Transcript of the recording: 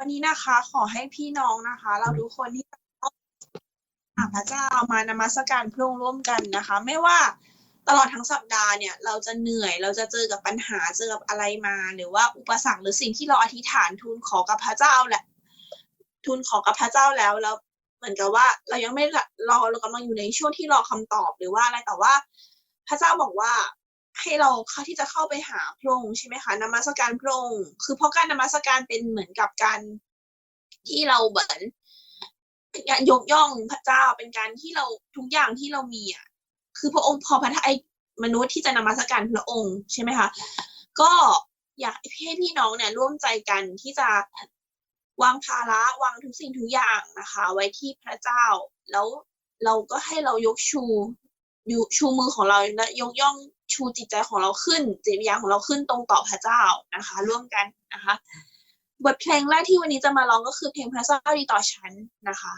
วันนี้นะคะ ขอให้พี่น้องนะคะ เราทุกคนที่หาพระเจ้ามานมัสการพระองค์ร่วมกันนะคะ ไม่ว่าตลอดทั้งสัปดาห์เนี่ย เราจะเหนื่อยเราจะเจอกับปัญหาเจอกับอะไรมา หรือว่าอุปสรรคหรือสิ่งที่เราอธิษฐานทูลขอกับพระเจ้าแหละ ทูลขอกับพระเจ้าแล้วแล้วเหมือนกับว่า เรายังไม่รอเรากำลังอยู่ในช่วงที่รอคำตอบหรือว่าอะไรแต่ว่า พระเจ้าบอกว่า ให้เราเข้าที่จะเข้าไปหาพระองค์ใช่ไหมคะนมัสการพระองค์คือเพราะการนมัสการเป็นเหมือนกับการที่เราเหมือนเป็นการยกย่องพระเจ้าเป็นการที่เราทุกอย่างที่เรามีอะคือพระองค์พอพระทัยมนุษย์ที่จะนมัสการพระองค์ใช่ไหมคะก็อยากให้พี่น้องเนี่ยร่วมใจกันที่จะวางภาระวางทุกสิ่งทุกอย่างนะคะ ไว้ที่พระเจ้า แล้วเราก็ให้เรายกชูยูชูมือของเราและยกย่อง ชูจิตใจของเราขึ้น จิตวิญญาณของเราขึ้นตรงต่อพระเจ้านะคะ ร่วมกันนะคะ บทเพลงแรกที่วันนี้จะมาร้องก็คือเพลงพระเจ้าดีต่อฉันนะคะ